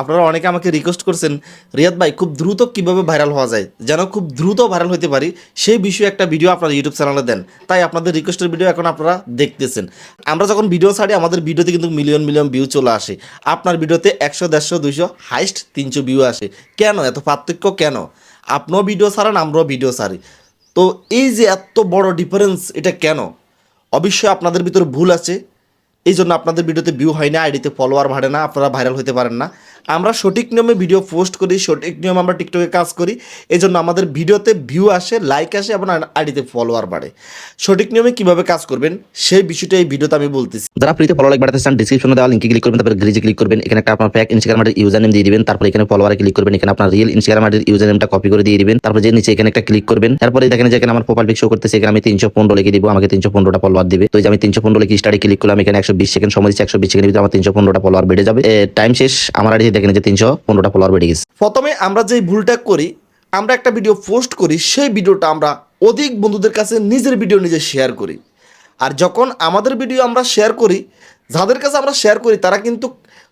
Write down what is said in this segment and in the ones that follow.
আপনারা অনেকে আমাকে রিকোয়েস্ট করছেন, রিয়াদ ভাই, খুব দ্রুত কীভাবে ভাইরাল হওয়া যায়? যেন খুব দ্রুত ভাইরাল হতে পারি, সেই বিষয়ে একটা ভিডিও আপনারা ইউটিউব চ্যানেলে দেন। তাই আপনাদের রিকোয়েস্টের ভিডিও এখন আপনারা দেখতেছেন। আমরা যখন ভিডিও ছাড়ি, আমাদের ভিডিওতে কিন্তু মিলিয়ন মিলিয়ন ভিউ চলে আসে। আপনার ভিডিওতে একশো, দেড়শো, দুইশো হাইস্ট তিনশো ভিউ আসে। কেন? এত পার্থক্য কেন? আপনিও ভিডিও ছাড়েন, আমরাও ভিডিও ছাড়ি। তো এই যে এত বড় ডিফারেন্স এটা কেন? অবশ্যই আপনাদের ভিতরে ভুল আছে। এই জন্য আপনাদের ভিডিওতে ভিউ হয় না আইডিতে ফলোয়ার বাড়ে না, আপনারা ভাইরাল হতে পারেন না। আমরা সঠিক নিয়মে ভিডিও পোস্ট করি, সঠিক নিয়মে আমরা টিকটকে কাজ করি এই জন্য আমাদের ভিডিওতে ভিউ আসে লাইক আসে এবং আইডিতে ফলোয়ার বাড়ে। সঠিক নিয়মে কীভাবে কাজ করবেন, সেই বিষয়টা এই ভিডিওতে আমি বলতেছি। যারা ফ্রিতে ফলো লাইক বাড়াতে চান ডিসক্রিপশনে দেওয়া লিঙ্কে ক্লিক করবেন, তারপরে গ্রিজে ক্লিক করবেন, এখানে একটা আপনার প্যাক ইনস্টাগ্রাম ইউজার নেম দিয়ে দিবেন, তারপর এখানে ফলোয়ারে ক্লিক করবেন, এখানে আপনার রিয়েল ইনস্টাগ্রাম আইডির ইউজার নেমটা কপি করে দিয়ে দিবেন, তারপর যে নিচে এখানে একটা ক্লিক করবেন, তারপরে দেখেন যে আমার প্রোফাইল পিক শো করতেছে, এখানে আমি তিনশো পনেরো লিখে দিব, আমাকে তিনশো পনেরোটা ফলোয়ার দিবে। তো আমি তিনশো পনেরো লিখে স্টাডি ক্লিক করলাম, এখানে একশো বিশ সেকেন্ড সময় দিচ্ছে, একশো বিশ সেকেন্ড ভিতরে আমার তিনশো পনেরোটা ফলোয়ার বেড়ে যাবে। টাইম শেষ, আমার আইডি দেখেন যে তিনশো পনেরোটা ফলোয়ার বেড়ে গেছে। প্রথমে আমরা যেই ভুলটা করি, আমরা একটা ভিডিও পোস্ট করি, সেই ভিডিওটা আমরা অধিক বন্ধুদের কাছে নিজের ভিডিও নিজে শেয়ার করি। আর যখন আমাদের ভিডিও আমরা শেয়ার করি, যাদের কাছে আমরা শেয়ার করি, তারা কিন্তু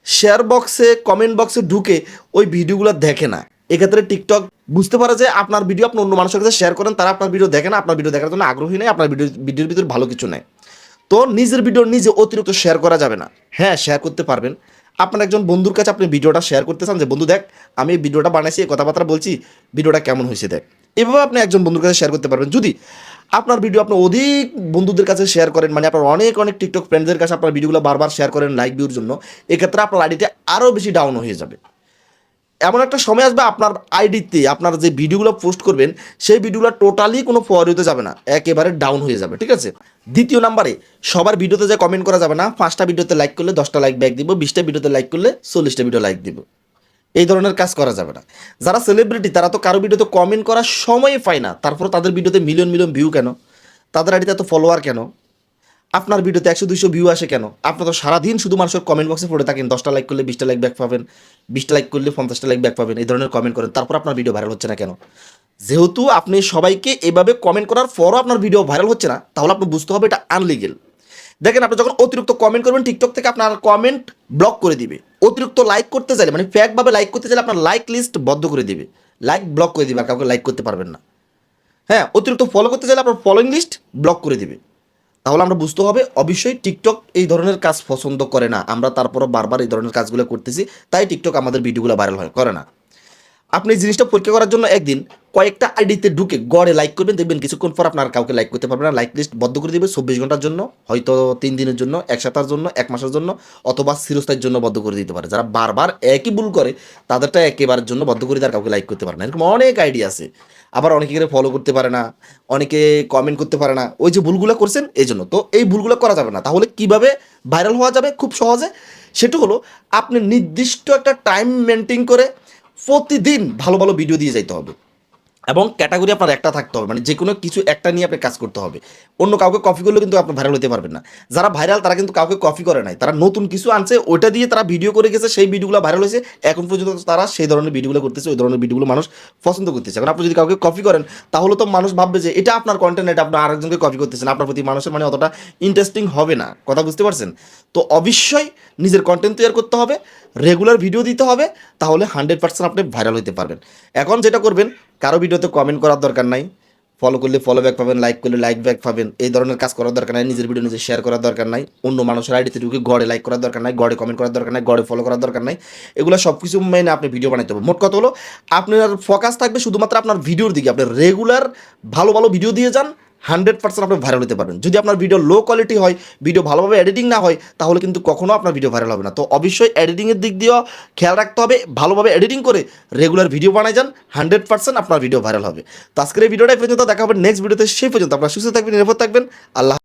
শেয়ার বক্সে কমেন্ট বক্সে ঢুকে ওই ভিডিওগুলো দেখে না। এক্ষেত্রে টিকটক বুঝতে পারে যে আপনার ভিডিও আপনি অন্য মানুষের কাছে শেয়ার করেন, তারা আপনার ভিডিও দেখে না, আপনার ভিডিও দেখার জন্য আগ্রহী নেই, আপনার ভিডিও ভিডিওর ভিতরে ভালো কিছু নেই। তো নিজের ভিডিও নিজে অতিরিক্ত শেয়ার করা যাবে না। হ্যাঁ শেয়ার করতে পারবেন। আপনার একজন বন্ধুর কাছে আপনি ভিডিওটা শেয়ার করতে চান যে, বন্ধু, দেখ, আমি ভিডিওটা বানাইছি কথাবার্তা বলছি, ভিডিওটা কেমন হয়েছে দেখ? এভাবে আপনি একজন বন্ধুর কাছে শেয়ার করতে পারবেন। যদি আপনার ভিডিও আপনি অধিক বন্ধুদের কাছে শেয়ার করেন মানে আপনার অনেক অনেক টিকটক ফ্রেন্ডদের কাছে আপনার ভিডিওগুলো বারবার শেয়ার করেন লাইক ভিউর জন্য, এক্ষেত্রে আপনার আইডিটা আরও বেশি ডাউন হয়ে যাবে। এমন একটা সময় আসবে আপনার আইডিতে আপনার যে ভিডিওগুলো পোস্ট করবেন, সেই ভিডিওগুলো টোটালি কোনো ফরওয়ার্ড যাবে না, একেবারে ডাউন হয়ে যাবে, ঠিক আছে? দ্বিতীয় নাম্বারে, সবার ভিডিওতে যে কমেন্ট করা যাবে না, পাঁচটা ভিডিওতে লাইক করলে দশটা লাইক ব্যাক দিব, বিশটা ভিডিওতে লাইক করলে চল্লিশটা ভিডিও লাইক দিব। এই ধরনের কাজ করা যাবে না। যারা সেলিব্রিটি তারা তো কারও ভিডিওতে কমেন্ট করার সময় পায় না তারপর তাদের ভিডিওতে মিলিয়ন মিলিয়ন ভিউ কেন? তাদের আইডিতে এত ফলোয়ার কেন? আপনার ভিডিওতে একশো দুশো ভিউ আসে কেন? আপনার তো সারাদিন শুধু মানুষের কমেন্ট বক্সে পড়ে থাকেন, দশটা লাইক করলে বিশটা লাইক ব্যাক পাবেন, বিশটা লাইক করলে পঞ্চাশটা লাইক ব্যাক পাবেন, এই ধরনের কমেন্ট করেন, তারপর আপনার ভিডিও ভাইরাল হচ্ছে না কেন? যেহেতু আপনি সবাইকে এভাবে কমেন্ট করার পরও আপনার ভিডিও ভাইরাল হচ্ছে না, তাহলে আপনি বুঝতে হবে এটা আনলিগেল দেখেন, আপনি যখন অতিরিক্ত কমেন্ট করবেন টিকটক থেকে আপনার কমেন্ট ব্লক করে দিবে। অতিরিক্ত লাইক করতে চাইলে মানে ফ্যাকভাবে লাইক করতে চাইলে আপনার লাইক লিস্ট বদ্ধ করে দিবে। লাইক ব্লক করে দিবে, আর কাউকে লাইক করতে পারবেন না। হ্যাঁ অতিরিক্ত ফলো করতে চাইলে আপনার ফলোইং লিস্ট ব্লক করে দিবে। তাহলে আমরা বুঝতে হবে, অবশ্যই টিকটক এই ধরনের কাজ পছন্দ করে না। আমরা তারপরও বারবার এই ধরনের কাজগুলো করতেছি, তাই টিকটক আমাদের ভিডিওগুলো ভাইরাল হয়, করে না। আপনি জিনিসটা পরীক্ষা করার জন্য একদিন কয়েকটা আইডিতে ঢুকে গড়ে লাইক করবেন, দেখবেন কিছুক্ষণ পর আপনার কাউকে লাইক করতে পারবেন না। লাইক লিস্ট বদ্ধ করে দিবে চব্বিশ ঘণ্টার জন্য, হয়তো তিন দিনের জন্য, এক সপ্তাহের জন্য, এক মাসের জন্য, অথবা চিরস্থায়ীর জন্য বদ্ধ করে দিতে পারে। যারা বারবার একই ভুল করে, তাদেরটা একেবারের জন্য বদ্ধ করে তার কাউকে লাইক করতে পারে না। এরকম অনেক আইডিয়া আছে। আবার অনেকে ফলো করতে পারে না, অনেকে কমেন্ট করতে পারে না। ওই যে ভুলগুলো করছেন, এই জন্য। তো এই ভুলগুলো করা যাবে না। তাহলে কীভাবে ভাইরাল হওয়া যাবে? খুব সহজে। সেটা হলো, আপনি নির্দিষ্ট একটা টাইম মেনটেন করে প্রতিদিন ভালো ভালো ভিডিও দিয়ে যাইতে হবে। এবং ক্যাটাগরি আপনার একটা থাকতে হবে। মানে যে কোনো কিছু একটা নিয়ে আপনি কাজ করতে হবে। অন্য কাউকে কপি করলেও কিন্তু আপনি ভাইরাল হতে পারবেন না। যারা ভাইরাল তারা কিন্তু কাউকে কপি করে নাই। তারা নতুন কিছু আনছে, ওইটা দিয়ে তারা ভিডিও করে গেছে, সেই ভিডিওগুলো ভাইরাল হয়েছে। এখন পর্যন্ত তারা সেই ধরনের ভিডিওগুলো করতেছে, ওই ধরনের ভিডিওগুলো মানুষ পছন্দ করতেছে। এখন আপনি যদি কাউকে কপি করেন, তাহলে তো মানুষ ভাববে যে এটা আপনার কন্টেন্ট এটা আপনার আরেকজনকে কপি করতেছেন আপনার প্রতি মানুষের মানে অতটা ইন্টারেস্টিং হবে না। কথা বুঝতে পারছেন? তো অবশ্যই নিজের কন্টেন্ট তৈরি করতে হবে রেগুলার ভিডিও দিতে হবে, তাহলে হান্ড্রেড পার্সেন্ট আপনি ভাইরাল হতে পারবেন। এখন যেটা করবেন কারও ভিডিওতে কমেন্ট করার দরকার নাই। ফলো করলে ফলো ব্যাক পাবেন লাইক করলে লাইক ব্যাক পাবেন। এই ধরনের কাজ করার দরকার নাই, নিজের ভিডিও নিজে শেয়ার করার দরকার নাই। অন্য মানুষের আইডিতে ঢুকে গড়ে লাইক করার দরকার নাই, গড়ে কমেন্ট করার দরকার নাই, গড়ে ফলো করার দরকার নাই। এগুলো সব কিছু মেনে আপনি ভিডিও বানাইতে হবে। মোট কথা হলো, আপনার ফোকাস থাকবে শুধুমাত্র আপনার ভিডিওর দিকে। আপনি রেগুলার ভালো ভালো ভিডিও দিয়ে যান হান্ড্রেড পার্সেন্ট আপনি ভাইরাল হতে পারবেন। যদি আপনার ভিডিও লো কোয়ালিটি হয় ভিডিও ভালোভাবে এডিটিং না হয়, তাহলে কিন্তু কখনো আপনার ভিডিও ভাইরাল হবে না। তো অবশ্যই এডিটিংয়ের দিক দিয়েও খেয়াল রাখতে হবে, ভালোভাবে এডিটিং করে রেগুলার ভিডিও বানাই যান, হান্ড্রেড পার্সেন্ট আপনার ভিডিও ভাইরাল হবে। তো আজকের এই ভিডিওটাই পর্যন্ত, দেখা হবে নেক্সট ভিডিওতে সেই পর্যন্ত। আপনার সুস্থ থাকবেন, নিরাপদ থাকবেন। আল্লাহ